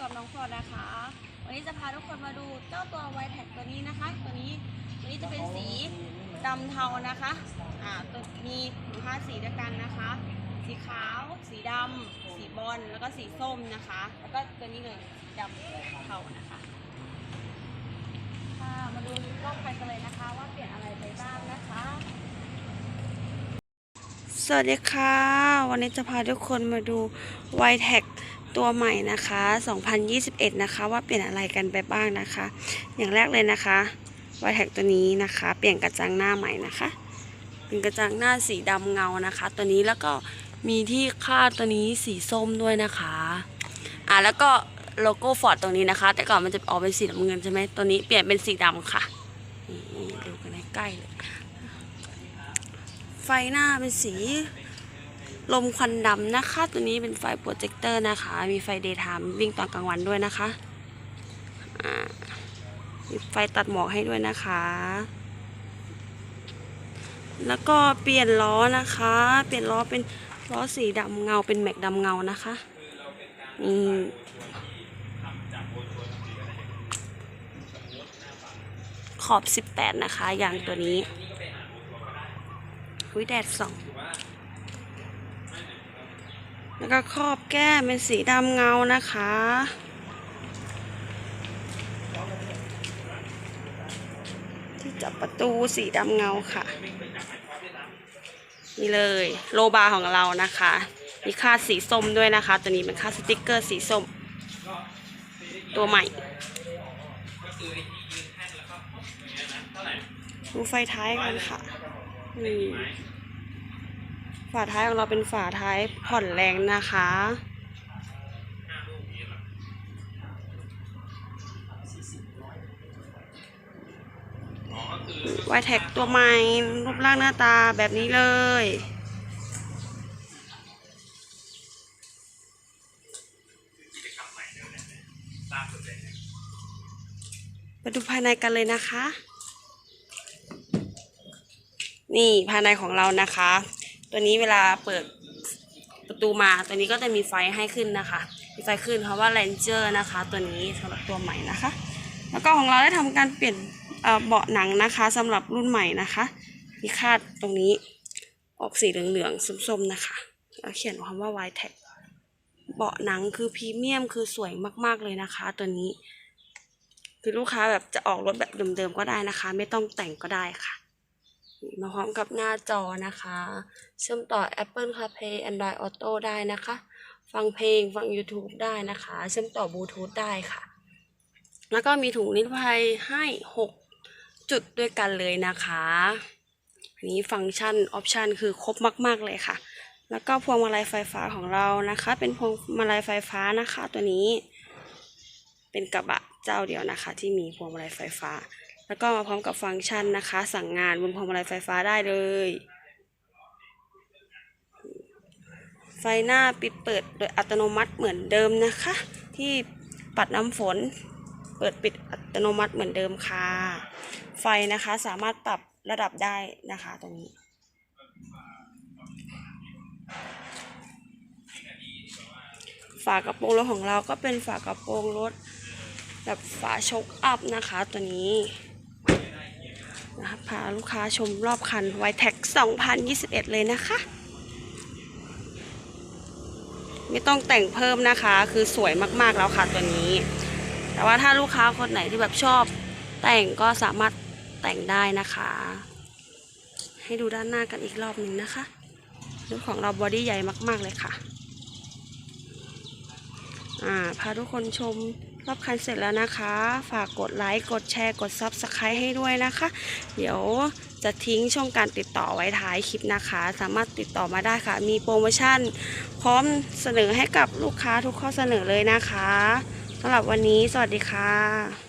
กับน้องฟอร์ดนะคะ วันนี้จะพาทุกคนมาดูเจ้าตัวไวแท็กตัวนี้นะคะ ตัวนี้ตัวนี้จะเป็นสีดำเทานะคะอ่าตัวมีถึงห้าสีด้วยกันนะคะ สีขาว สีดำสีบอลแล้วก็สีส้มนะคะ แล้วก็ตัวนี้เลยสีดำเทานะคะค่ะมาดูรอบไปกันเลยนะคะ ว่าเปลี่ยนอะไรไปบ้างนะคะสวัสดีค่ะ วันนี้จะพาทุกคนมาดู y t e c ตัวใหม่นะคะ 2021 นะคะ ว่าเปลี่ยนอะไรกันไปบ้างนะคะ อย่างแรกเลยนะคะ y t e c ตัวนี้นะคะ เปลี่ยนกระจังหน้าใหม่นะคะ เป็นกระจังหน้าสีดำเงานะคะ ตัวนี้แล้วก็มีที่คาดตัวนี้สีส้มด้วยนะคะ อ่าแล้วก็โลโก้ฟอร์ดตรงนี้นะคะ แต่ก่อนมันจะออกเป็นสีน้ำเงินใช่ไหมตัวนี้เปลี่ยนเป็นสีดำค่ะดูกันใกล้เลยไฟหน้าเป็นสี ลมควันดำนะคะ ตัวนี้เป็นไฟโปรเจคเตอร์นะคะ มีไฟเดย์ไทม์วิ่งตอนกลางวันด้วยนะคะมีไฟตัดหมอกให้ด้วยนะคะ แล้วก็เปลี่ยนล้อนะคะ เปลี่ยนล้อเป็นล้อสีดำเงาเป็นแม็กดำเงานะคะนี่ขอบ 18 นะคะยางตัวนี้อุ้ยแดดสอง แล้วก็ครอบแก้มเป็นสีดำเงานะคะ ที่จับประตูสีดำเงาค่ะ นี่เลยโลบาร์ของเรานะคะ มีค่าสีส้มด้วยนะคะ ตัวนี้เป็นค่าสติกเกอร์สีส้ม ตัวใหม่ดูไฟท้ายกันค่ะนี่ ฝาท้ายของเราเป็นฝาท้ายผ่อนแรงนะคะไวแท็กตัวใหม่ รูปร่างหน้าตาแบบนี้เลยไปดูภายในกันเลยนะคะ นี่ภายในของเรานะคะ ตัวนี้เวลาเปิดประตูมาตัวนี้ก็จะมีไฟให้ขึ้นนะคะมีไฟขึ้นเพราะว่า Ranger นะคะ ตัวนี้สำหรับตัวใหม่นะคะ แล้วก็ของเราได้ทำการเปลี่ยนเบาะหนังนะคะสำหรับรุ่นใหม่นะคะมีคาดตรงนี้ออกสีเหลืองๆส้มๆนะคะแล้วเขียนคำว่า y t e c เบาะหนังคือพรีเมียมคือสวยมากๆเลยนะคะ ตัวนี้ คือลูกค้าแบบจะออกรถแบบเดิมๆก็ได้นะคะ ไม่ต้องแต่งก็ได้ค่ะ มาพร้อมกับหน้าจอนะคะ เชื่อมต่อ Apple CarPlay Android Auto ได้นะคะ ฟังเพลงฟัง YouTube ได้นะคะ เชื่อมต่อบลูทูธได้ค่ะ แล้วก็มีถุงนิรภัยให้ 6 จุดด้วยกันเลยนะคะ อันนี้ฟังก์ชันออปชันคือครบมาก ๆ เลยค่ะ แล้วก็พวงมาลัยไฟฟ้าของเรานะคะ เป็นพวงมาลัยไฟฟ้านะคะตัวนี้ เป็นกระบะเจ้าเดียวนะคะ ที่มีพวงมาลัยไฟฟ้า แล้วก็มาพร้อมกับฟังก์ชันนะคะ สั่งงานบนพวงมาลัยไฟฟ้าได้เลย ไฟหน้าปิดเปิดโดยอัตโนมัติเหมือนเดิมนะคะ ที่ปัดน้ำฝน เปิดปิดอัตโนมัติเหมือนเดิมค่ะ ไฟนะคะสามารถปรับระดับได้นะคะตรงนี้ฝากระโปรงรถของเราก็เป็นฝากระโปรงรถแบบฝาชกอัพนะคะตัวนี้ นะคะพาลูกค้าชมรอบคันไวแท็ก2021 เลยนะคะ ไม่ต้องแต่งเพิ่มนะคะ คือสวยมากๆแล้วค่ะตัวนี้ แต่ว่าถ้าลูกค้าคนไหนที่แบบชอบแต่งก็สามารถแต่งได้นะคะ ให้ดูด้านหน้ากันอีกรอบหนึ่งนะคะรถของเราบอดี้ใหญ่มาก ๆ เลยค่ะ อ่า พาทุกคนชม รอบคันเสร็จแล้วนะคะ ฝากกดไลค์ กดแชร์ กดซับสไครต์ให้ด้วยนะคะ เดี๋ยวจะทิ้งช่องการติดต่อไว้ท้ายคลิปนะคะ สามารถติดต่อมาได้ค่ะ มีโปรโมชั่น พร้อมเสนอให้กับลูกค้าทุกข้อเสนอเลยนะคะสำหรับวันนี้ สวัสดีค่ะ